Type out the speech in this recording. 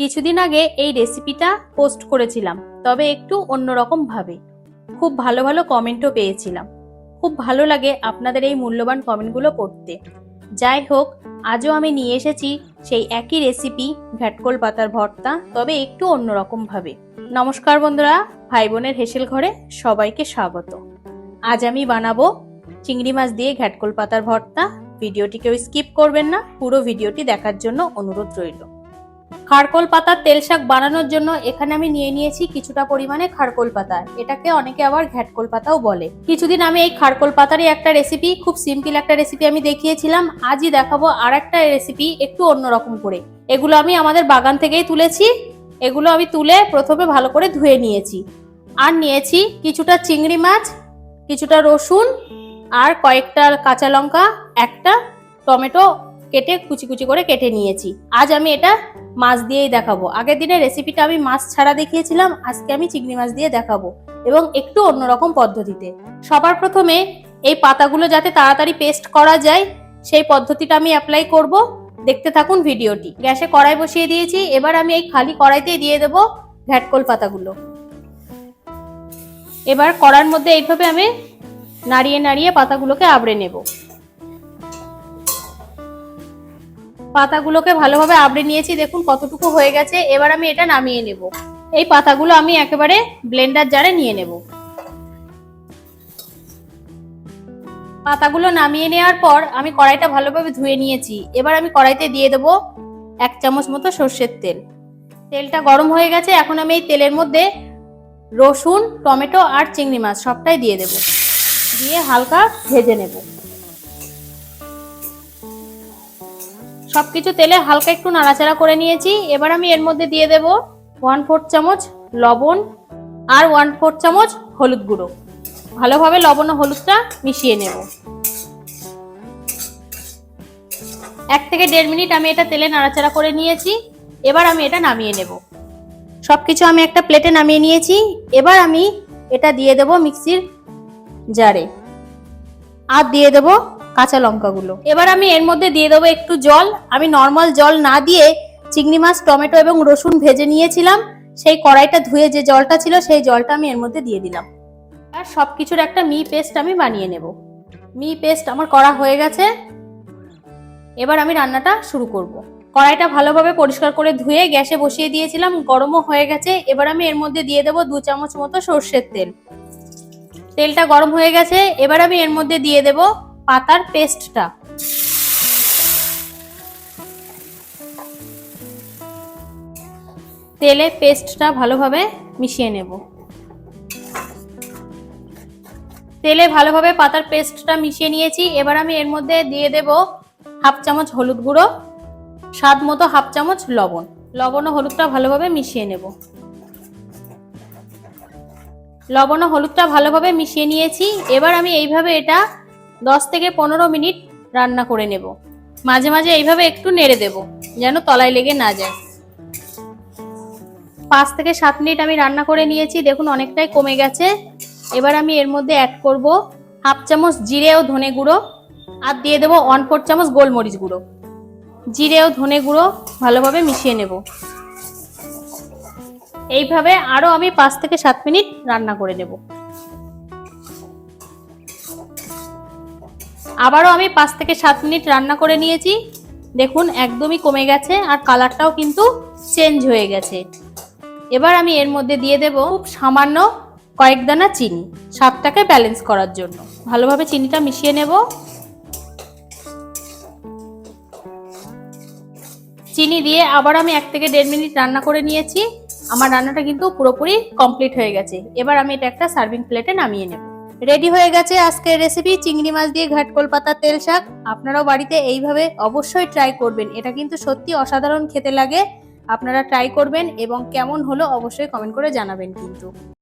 কিছুদিন আগে এই রেসিপিটা পোস্ট করেছিলাম, তবে একটু অন্যরকম ভাবে। খুব ভালো ভালো কমেন্টও পেয়েছিলাম। খুব ভালো লাগে আপনাদের এই মূল্যবান কমেন্টগুলো পড়তে যাই হোক, আজও আমি নিয়ে এসেছি সেই একই রেসিপি ভ্যাটকোল পাতার ভর্তা, তবে একটু অন্যরকম ভাবে। নমস্কার বন্ধুরা ভাই বোনের হেসেল ঘরে সবাইকে স্বাগত। আজ আমি বানাবো চিংড়ি মাছ দিয়ে ঘ্যাটকোল পাতার ভর্তা। ভিডিওটি কেউ স্কিপ করবেন না, পুরো ভিডিওটি দেখার জন্য অনুরোধ রইল। খারকোল পাতার তেল শাক বানানোর জন্য এখানে আমি নিয়ে নিয়েছি কিছুটা পরিমাণে খারকোল পাতা। এটাকে অনেকে আবার ঘ্যাটকোল পাতাও বলে। কিছুদিন আমি এই খারকোল পাতারই একটা রেসিপি খুব সিম্পল একটা রেসিপি আমি দেখিয়েছিলাম। আজই দেখাবো আর একটা রেসিপি একটু অন্যরকম করে। এগুলো আমি আমাদের বাগান থেকেই তুলেছি। এগুলো আমি তুলে প্রথমে ভালো করে ধুয়ে নিয়েছি। আর নিয়েছি কিছুটা চিংড়ি মাছ, কিছুটা রসুন আর কয়েকটা কাঁচা লঙ্কা, একটা টমেটো কেটে কুচি কুচি করে কেটে নিয়েছি। আজ আমি এটা মাছ দিয়েই দেখাবো। আগের দিনের রেসিপিটা আমি মাছ ছাড়া দেখিয়েছিলাম, আজকে আমি চিংড়ি মাছ দিয়ে দেখাবো এবং একটু অন্যরকম পদ্ধতিতে। সবার প্রথমে এই পাতাগুলো যাতে তাড়াতাড়ি পেস্ট করা যায়, সেই পদ্ধতিটা আমি অ্যাপ্লাই করব। দেখতে থাকুন ভিডিওটি। গ্যাসে কড়াই বসিয়ে দিয়েছি, এবার আমি এই খালি কড়াইতেই দিয়ে দেব ঘ্যাটকোল পাতাগুলো। এবার কড়ার মধ্যে এইভাবে আমি নাড়িয়ে নাড়িয়ে পাতাগুলোকে আবড়ে নেব। পাতাগুলোকে ভালোভাবে আবড়ে নিয়েছি। দেখুন কতটুকু হয়ে গেছে। এবার আমি এটা নামিয়ে নেব। এই পাতাগুলো আমি একেবারে ব্লেন্ডার জারে নিয়ে নেব। পাতাগুলো নামিয়ে নেওয়ার পর আমি কড়াইটা ভালোভাবে ধুয়ে নিয়েছি। এবার আমি কড়াইতে দিয়ে দেব এক চামচ মতো সর্ষের তেল। তেলটা গরম হয়ে গেছে। এখন আমি এই তেলের মধ্যে রসুন, টমেটো আর চিংড়ি মাছ সবটাই দিয়ে দেব। দিয়ে হালকা ভেজে নেব। সবকিছু তেলে হালকা একটু নাড়াচাড়া করে নিয়েছি। এবার আমি এর মধ্যে দিয়ে দেব ওয়ান ফোর্থ চামচ লবণ আর ওয়ান ফোর্থ চামচ হলুদ গুঁড়ো। ভালোভাবে লবণ ও হলুদটা মিশিয়ে নেব। এক থেকে দেড় মিনিট আমি এটা তেলে নাড়াচাড়া করে নিয়েছি। এবার আমি এটা নামিয়ে নেব। সবকিছু আমি একটা প্লেটে নামিয়ে নিয়েছি। এবার আমি এটা দিয়ে দেব মিক্সির জারে আর দিয়ে দেব কাঁচা লঙ্কাগুলো। এবার আমি এর মধ্যে দিয়ে দেবো একটু জল। আমি নর্মাল জল না দিয়ে চিংড়ি মাছ, টমেটো এবং রসুন ভেজে নিয়েছিলাম। সেই কড়াইটা ধুয়ে যে জলটা ছিল, সেই জলটা আমি এর মধ্যে দিয়ে দিলাম। আর সব কিছুর একটা মি পেস্ট আমি বানিয়ে নেব। মি পেস্ট আমার করা হয়ে গেছে। এবার আমি রান্নাটা শুরু করব। কড়াইটা ভালোভাবে পরিষ্কার করে ধুয়ে গ্যাসে বসিয়ে দিয়েছিলাম, গরমও হয়ে গেছে। এবার আমি এর মধ্যে দিয়ে দেবো দু চামচ মতো সর্ষের তেল। তেলটা গরম হয়ে গেছে। এবার আমি এর মধ্যে দিয়ে দেব পাতার পেস্টটা। তেলে পেস্টটা ভালোভাবে মিশিয়ে নেব। তেলে ভালোভাবে পাতার পেস্টটা মিশিয়ে নিয়েছি। এবার আমি এর মধ্যে দিয়ে দেব হাফ চামচ হলুদ গুঁড়ো, স্বাদ মতো হাফ চামচ লবণ। লবণ ও হলুদটা ভালোভাবে মিশিয়ে নেব। লবণ ও হলুদটা ভালোভাবে মিশিয়ে নিয়েছি। এবার আমি এইভাবে এটা দশ থেকে পনেরো মিনিট রান্না করে নেব। মাঝে মাঝে এইভাবে একটু নেড়ে দেব, যেন তলায় লেগে না যায়। পাঁচ থেকে সাত মিনিট আমি রান্না করে নিয়েছি, দেখুন অনেকটাই কমে গেছে। এবার আমি এর মধ্যে অ্যাড করব হাফ চামচ জিরে ও ধনে গুঁড়ো, আর দিয়ে দেবো ওয়ান ফোর চামচ গোলমরিচ গুঁড়ো। জিরে ও ধনে গুঁড়ো ভালোভাবে মিশিয়ে নেব। এইভাবে আরও আমি পাঁচ থেকে সাত মিনিট রান্না করে নেব। আবারও আমি পাঁচ থেকে সাত মিনিট রান্না করে নিয়েছি। দেখুন, একদমই কমে গেছে আর কালারটাও কিন্তু চেঞ্জ হয়ে গেছে। এবার আমি এর মধ্যে দিয়ে দেব খুব সামান্য কয়েক দানা চিনি, স্বাদটাকে ব্যালেন্স করার জন্য। ভালোভাবে চিনিটা মিশিয়ে নেব। চিনি দিয়ে আবার আমি এক থেকে দেড় মিনিট রান্না করে নিয়েছি। আমার রান্নাটা কিন্তু পুরোপুরি কমপ্লিট হয়ে গেছে। এবার আমি এটা একটা সার্ভিং প্লেটে নামিয়ে নেব। রেডি হয়ে গেছে আজকের রেসিপি চিংড়ি মাছ দিয়ে ঘাটকল পাতা তেল শাক। আপনারাও বাড়িতে এইভাবে অবশ্যই ট্রাই করবেন। এটা কিন্তু সত্যি অসাধারণ খেতে লাগে। আপনারা ট্রাই করবেন এবং কেমন হলো অবশ্যই কমেন্ট করে জানাবেন কিন্তু।